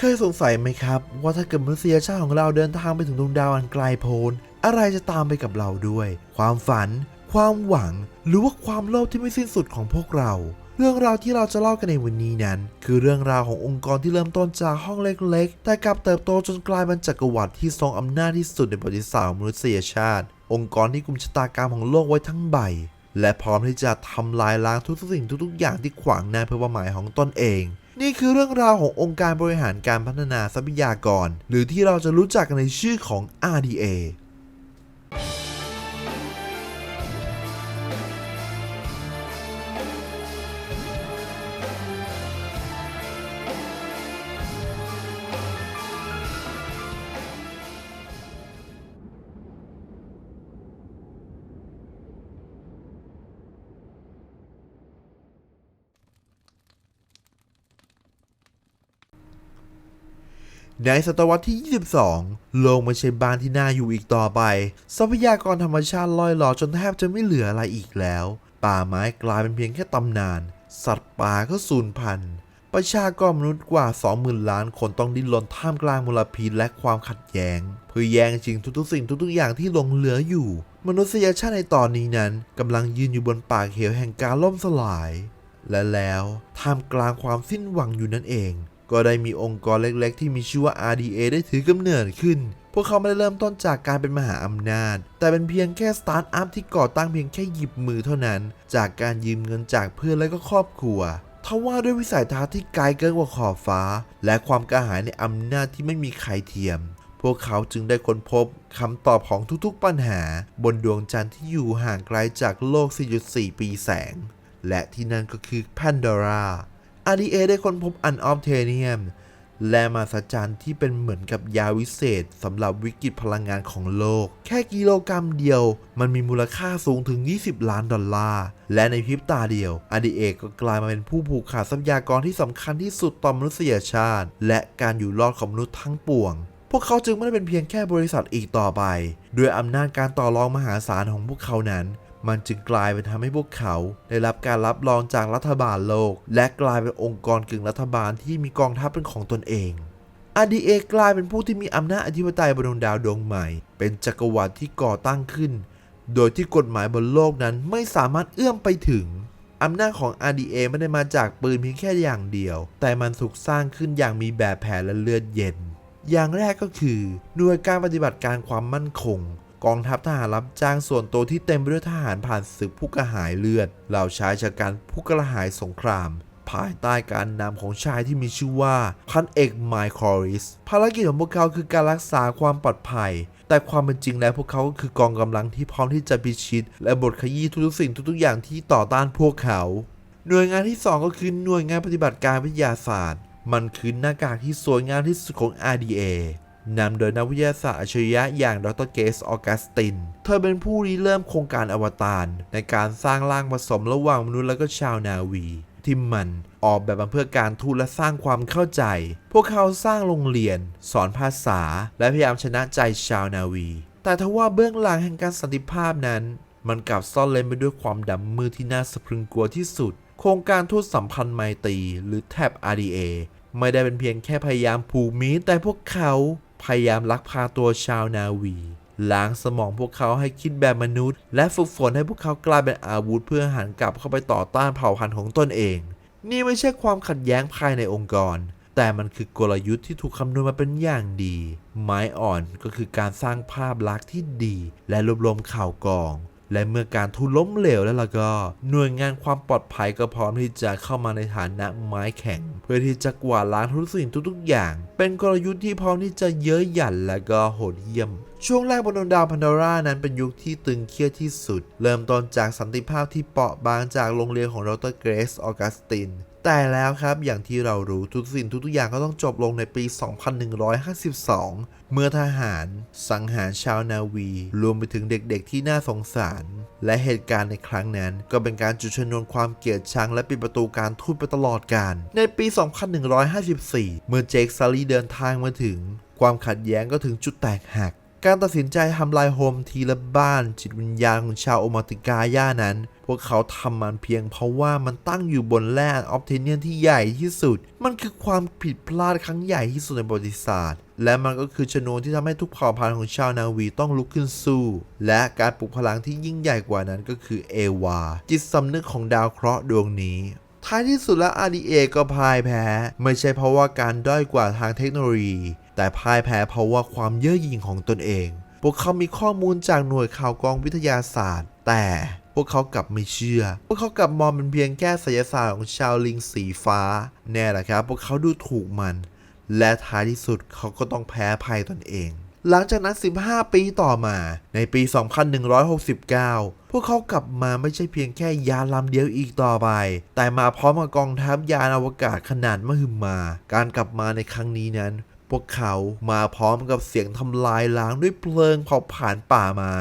เคยสงสัยไหมครับ ว่าถ้าเกิดมนุษยชาติของเราเดินทางไปถึงดวงดาวอันไกลโพ้นอะไรจะตามไปกับเราด้วย ความฝัน ความหวัง หรือว่าความโลภที่ไม่สิ้นสุดของพวกเรา เรื่องราวที่เราจะเล่ากันในวันนี้นั้น คือเรื่องราวขององค์กรที่เริ่มต้นจากห้องเล็กๆ แต่กลับเติบโตจนกลายเป็นจักรวรรดิที่ทรงอำนาจที่สุดในประวัติศาสตร์ของมนุษยชาติ องค์กรที่กุมชะตากรรมของโลกไว้ทั้งใบ และพร้อมที่จะทำลายล้างทุกสิ่งทุกๆอย่างที่ขวางหน้าเพื่อเป้าหมายของตนเอง นี่คือเรื่องราวขององค์การบริหารการพัฒนาทรัพยากร หรือที่เราจะรู้จักกันในชื่อของ RDA ในศตวรรษที่ 22 โลกไม่ใช่บ้านที่น่าอยู่อีกต่อไป ทรัพยากรธรรมชาติล่อยหลอจนแทบจะไม่เหลืออะไรอีกแล้ว ป่าไม้กลายเป็นเพียงแค่ตำนาน สัตว์ป่าก็สูญพันธุ์ ประชากรมนุษย์กว่า 20,000 ล้านคนต้องดิ้นรนท่ามกลางมลพิษและความขัดแย้ง เพื่อแย่งชิงทุกๆสิ่งทุกๆอย่างที่หลงเหลืออยู่ มนุษยชาติในตอนนี้นั้นกำลังยืนอยู่บนปากเหวแห่งการล่มสลาย และแล้วท่ามกลางความสิ้นหวังอยู่นั่นเอง ก็ได้มีองค์กรเล็กๆ ที่มีชื่อว่า RDA ได้ถือกำเนิดขึ้น พวกเขาไม่ได้เริ่มต้นจากการเป็นมหาอำนาจ แต่เป็นเพียงแค่สตาร์ทอัพที่ก่อตั้งเพียงแค่หยิบมือเท่านั้น จากการยืมเงินจากเพื่อนและก็ครอบครัวทว่าด้วยวิสัยทัศน์ที่ไกลเกินกว่าขอบฟ้า และความกระหายในอำนาจที่ไม่มีใครเทียม พวกเขาจึงได้ค้นพบคำตอบของทุกๆปัญหา บนดวงจันทร์ที่อยู่ห่างไกลจากโลก 4.4 ปีแสง และที่นั่นก็คือแพนดอร่า RDA ได้ค้นพบอันออฟเทเนียมและมาสจรรย์ที่เป็นเหมือนกับยาวิเศษสำหรับวิกฤตพลังงานของโลก แค่กิโลกรรัมเดียว มันมีมูลค่าสูงถึง 20 ล้านดอลลาร์ และในพริบตาเดียว RDA ก็กลายมาเป็นผู้ผูกขาดทรัพยากรที่สำคัญที่สุดต่อมนุษยชาติ และการอยู่รอดของมนุษย์ทั้งปวง พวกเขาจึงไม่ได้เป็นเพียงแค่บริษัทอีกต่อไป ด้วยอำนาจการต่อรองมหาศาลของพวกเขานั้น มันจึงกลายเป็นทำให้พวกเขา ได้รับการรับรองจากรัฐบาลโลก และกลายเป็นองค์กรกึ่งรัฐบาลที่มีกองทัพเป็นของตนเอง RDA กลายเป็นผู้ที่มีอำนาจอธิปไตยบนดวงดาวดวงใหม่ เป็นจักรวรรดิที่ก่อตั้งขึ้น โดยที่กฎหมายบนโลกนั้นไม่สามารถเอื้อมไปถึงอำนาจของ RDA ไม่ได้มาจากปืนเพียงแค่อย่างเดียว แต่มันถูกสร้างขึ้นอย่างมีแบบแผนและเลือดเย็น อย่างแรกก็คือหน่วยการปฏิบัติการความมั่นคง กองทัพทหารรับจ้างส่วนตัวที่เต็มไปด้วยทหารผ่านศึกผู้กระหายเลือด เหล่าชายชะกันผู้กระหายสงคราม ภายใต้การนำของชายที่มีชื่อว่าพันเอกไมคอริส ภารกิจของพวกเขาคือการรักษาความปลอดภัย แต่ความเป็นจริงแล้วพวกเขาก็คือกองกำลังที่พร้อมที่จะพิชิต และบทขยี้ทุกสิ่งทุกๆอย่างที่ต่อต้านพวกเขา หน่วยงานที่ 2 ก็คือหน่วยงานปฏิบัติการวิทยาศาสตร์ มันคือหน้ากากที่สวยงามที่สุดของ RDA นำโดยนักวิทยาศาสตร์อัจฉริยะอย่างดรเกสออกัสติน เธอเป็นผู้ริเริ่มโครงการอวตารในการสร้างร่างผสมระหว่างมนุษย์และก็ชาวนาวีที่มันออกแบบมาเพื่อการทูตและสร้างความเข้าใจ พวกเขาสร้างโรงเรียน สอนภาษา และพยายามชนะใจชาวนาวี แต่ทว่าเบื้องหลังแห่งการสันติภาพนั้น มันกลับซ่อนเร้นไปด้วยความดำมืดที่น่าสะพรึงกลัวที่สุด โครงการทูตสัมพันธ์ไมตรีหรือแท็บ RDA ไม่ได้เป็นเพียงแค่พยายามผูกมิตรแต่พวกเขา พยายามลักพาตัวชาวนาวีล้างสมองพวกเขาให้คิดแบบมนุษย์ และฝึกฝนให้พวกเขากลายเป็นอาวุธเพื่อหันกลับเข้าไปต่อต้านเผ่าพันธุ์ของตนเอง นี่ไม่ใช่ความขัดแย้งภายในองค์กร แต่มันคือกลยุทธ์ที่ถูกคำนวณมาเป็นอย่างดี ไม้อ่อนก็คือการสร้างภาพลักษณ์ที่ดี และรวบรวมข่าวกอง และเมื่อการทุล้มเหลวแล้วล่ะก็ หน่วยงานความปลอดภัยก็พร้อมที่จะเข้ามาในฐานะไม้แข็ง เพื่อที่จะกวาดล้างทุกสิ่งทุกๆอย่าง เป็นกลยุทธ์ที่พร้อมที่จะเย้ยหยันและก็โหดเยี่ยม ช่วงแรกบนดวงดาวพันดารานั้นเป็นยุคที่ตึงเครียดที่สุด เริ่มต้นจากสันติภาพที่เปราะบางจากโรงเรียนของดรเกรซออกัสติน แต่แล้วครับอย่างที่เรารู้ทุกสิ่งทุกๆอย่างก็ต้องจบลงในปี 2152 เมื่อทหารสังหารชาวนาวี รวมไปถึงเด็กๆที่น่าสงสาร และเหตุการณ์ในครั้งนั้น ก็เป็นการจุดชนวนความเกลียดชังและปิดประตูการทูตไปตลอดกาลในปี 2154 เมื่อเจคซารีเดินทางมาถึง ความขัดแย้งก็ถึงจุดแตกหัก การตัดสินใจทำลายโฮมทีละบ้านจิตวิญญาณของชาวโอมาติกาย่านั้น พวกเขาทำมันเพียงเพราะว่ามันตั้งอยู่บนแร่ออฟเทเนียนที่ใหญ่ที่สุด มันคือความผิดพลาดครั้งใหญ่ที่สุดในประวัติศาสตร์ และมันก็คือชนวนที่ทำให้ทุกเผ่าพันธุ์ของชาวนาวีต้องลุกขึ้นสู้ และการปลุกพลังที่ยิ่งใหญ่กว่านั้นก็คือเอวา จิตสำนึกของดาวเคราะห์ดวงนี้ท้ายที่สุดแล้ว RDA ก็พ่ายแพ้ ไม่ใช่เพราะว่าการด้อยกว่าทางเทคโนโลยี แต่พ่ายแพ้เพราะว่าความเย่อหยิ่งของตนเอง พวกเขามีข้อมูลจากหน่วยข่าวกรองวิทยาศาสตร์ แต่ พวกเขากลับไม่เชื่อ พวกเขากลับมองเป็นเพียงแค่ศิลศาสตร์ของชาวลิงสีฟ้า แน่แหละครับ พวกเขาดูถูกมัน และท้ายที่สุดเขาก็ต้องแพ้ภัยตนเอง หลังจากนั้น 15 ปีต่อมา ในปี 2169 พวกเขากลับมาไม่ใช่เพียงแค่ยานลำเดียวอีกต่อไป แต่มาพร้อมกับกองทัพยานอวกาศขนาดมหึมา การกลับมาในครั้งนี้นั้นพวกเขามาพร้อมกับเสียงทำลายล้างด้วยเพลิงเผาผ่านป่าไม้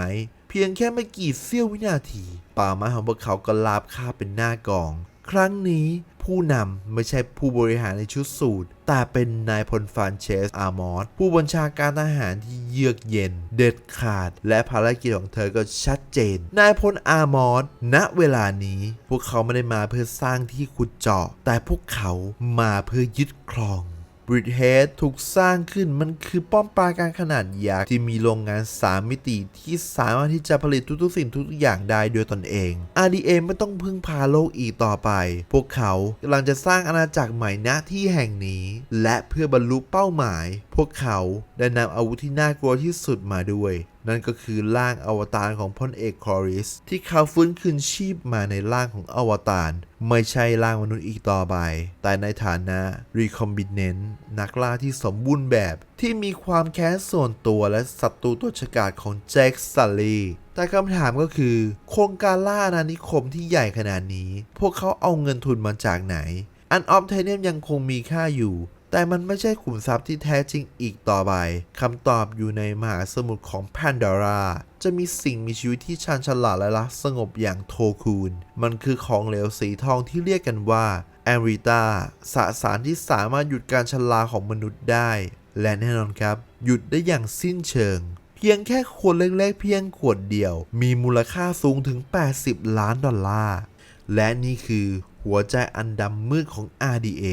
เพียงแค่ไม่กี่เสี้ยววินาที ป่าไม้ของพวกเขาก็ลาบคาบเป็นหน้ากอง ครั้งนี้ผู้นำไม่ใช่ผู้บริหารในชุดสูทแต่เป็นนายพลฟานเชสอาร์มอสผู้บัญชาการทหารที่เยือกเย็น เด็ดขาด และภารกิจของเธอก็ชัดเจน นายพลอาร์มอสณเวลานี้ พวกเขาไม่ได้มาเพื่อสร้างที่ขุดเจาะ แต่พวกเขามาเพื่อยึดครอง บริดเฮดถูกสร้างขึ้นมันคือป้อมปราการขนาดยักษ์ที่มีโรงงาน 3 มิติที่สามารถที่จะผลิตทุกๆสิ่งทุกๆอย่างได้โดยตนเอง RDA ไม่ต้องพึ่งพาโลกอีกต่อไป พวกเขากำลังจะสร้างอาณาจักรใหม่ณที่แห่งนี้ และเพื่อบรรลุเป้าหมาย พวกเขาได้นำอาวุธที่น่ากลัวที่สุดมาด้วย นั่นก็คือร่างอวตารของพลเอกคอริส ที่เขาฟื้นคืนชีพมาในร่างของอวตาร ไม่ใช่ร่างมนุษย์อีกต่อไป แต่ในฐานะ Recombinant นักล่าที่สมบูรณ์แบบ ที่มีความแค้นส่วนตัวและศัตรูตัวฉกาจของแจ็คสัลลีแต่คำถามก็คือ โครงการล่าอาณานิคมที่ใหญ่ขนาดนี้ พวกเขาเอาเงินทุนมาจากไหนอันออฟเทเนียมยังคงมีค่าอยู่ แต่มันไม่ใช่ขุมทรัพย์ที่แท้จริงอีกต่อไปคำตอบอยู่ในมหาสมุทรของแพนดอราจะมีสิ่งมีชีวิตที่ชาญฉลาดและรักสงบอย่างโทคูน มันคือของเหลวสีทองที่เรียกกันว่าแอมริตาสสารที่สามารถหยุดการชราของมนุษย์ได้ และแน่นอนครับ หยุดได้อย่างสิ้นเชิง เพียงแค่ขวดเล็กๆเพียงขวดเดียว มีมูลค่าสูงถึง 80 ล้านดอลลาร์ และนี่คือหัวใจอันดำมืดของ RDA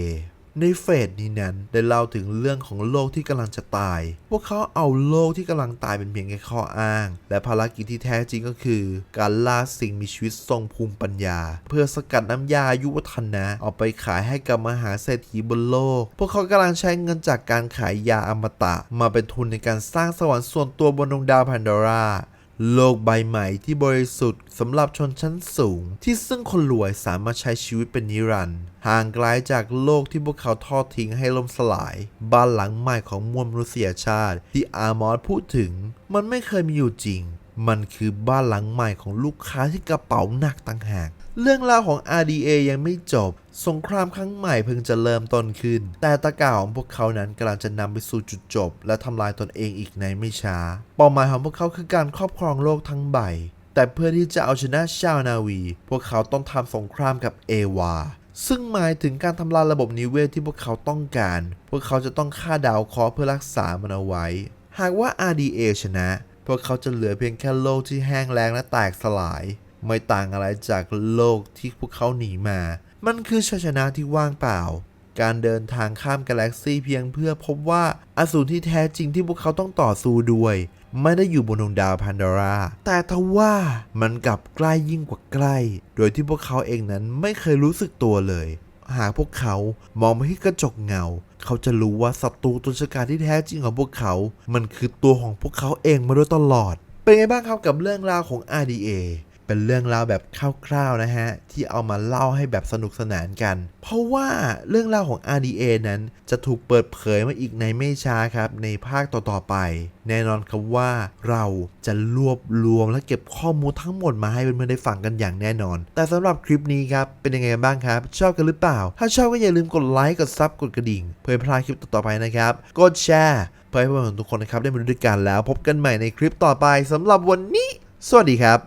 ในเฟสนี้นั้นได้เล่าถึงเรื่องของโลกที่กำลังจะตาย พวกเขาเอาโลกที่กำลังตายเป็นเพียงแค่ข้ออ้าง และภารกิจที่แท้จริงก็คือ การล่าสิ่งมีชีวิตทรงภูมิปัญญา เพื่อสกัดน้ำยาอายุวัฒนะเอาไปขายให้กับมหาเศรษฐีบนโลก พวกเขากำลังใช้เงินจากการขายยาอมตะ มาเป็นทุนในการสร้างสวรรค์ส่วนตัวบนดวงดาวแพนดอรา โลกใบใหม่ที่บริสุทธิ์สำหรับชนชั้นสูง ที่ซึ่งคนรวยสามารถใช้ชีวิตเป็นนิรันดร์ห่างไกลจากโลกที่พวกเขาทอดทิ้งให้ล่มสลาย บ้านหลังใหม่ของมวลมนุษยชาติ ที่อาร์มอสพูดถึง มันไม่เคยมีอยู่จริง มันคือบ้านหลังใหม่ของลูกค้าที่กระเป๋าหนักต่างหาก เรื่องราวของ RDA ยังไม่จบ สงครามครั้งใหม่เพิ่งจะเริ่มต้นขึ้น แต่ตะก้าของพวกเขานั้นกำลังจะนำไปสู่จุดจบ และทำลายตนเองอีกในไม่ช้า เป้าหมายของพวกเขาคือการครอบครองโลกทั้งใบ แต่เพื่อที่จะเอาชนะชาวนาวี พวกเขาต้องทำสงครามกับเอวาซึ่งหมายถึงการทำลายระบบนิเวศที่พวกเขาต้องการ พวกเขาจะต้องฆ่าดาวเคราะห์เพื่อรักษามันเอาไว้ หากว่า RDA ชนะ พวกเขาจะเหลือเพียงแค่โลกที่แห้งแล้งและแตกสลาย ไม่ต่างอะไรจากโลกที่พวกเขาหนีมา มันคือชัยชนะที่ว่างเปล่า การเดินทางข้ามกาแล็กซี่เพียงเพื่อพบว่าอสูรที่แท้จริงที่พวกเขาต้องต่อสู้ด้วย ไม่ได้อยู่บนดวงดาวพันดอรา แต่ทว่ามันกลับใกล้ยิ่งกว่าใกล้ โดยที่พวกเขาเองนั้นไม่เคยรู้สึกตัวเลย หากพวกเขามองไปที่กระจกเงา เขาจะรู้ว่าศัตรูตนฉกาจที่แท้จริงของพวกเขา มันคือตัวของพวกเขาเองมาโดยตลอด เป็นไงบ้างครับกับเรื่องราวของ RDA เป็นเรื่องราวแบบคร่าวๆนะฮะ ที่เอามาเล่าให้แบบสนุกสนานกัน เพราะว่าเรื่องราวของ RDA นั้นจะถูกเปิดเผยมาอีกในไม่ช้าครับ ในภาคต่อๆไป แน่นอนครับว่าเราจะรวบรวมและเก็บข้อมูลทั้งหมดมาให้เพื่อนๆได้ฟังกันอย่างแน่นอน แต่สำหรับคลิปนี้ครับ เป็นยังไงบ้างครับ ชอบกันหรือเปล่า ถ้าชอบก็อย่าลืมกดไลค์กดซับกดกระดิ่ง เพื่อพลาดคลิปต่อๆไปนะครับ กดแชร์เพื่อให้เพื่อนๆทุกคนนะครับได้มาดูด้วยกันแล้ว พบกันใหม่ในคลิปต่อไปสำหรับวันนี้ สวัสดีครับ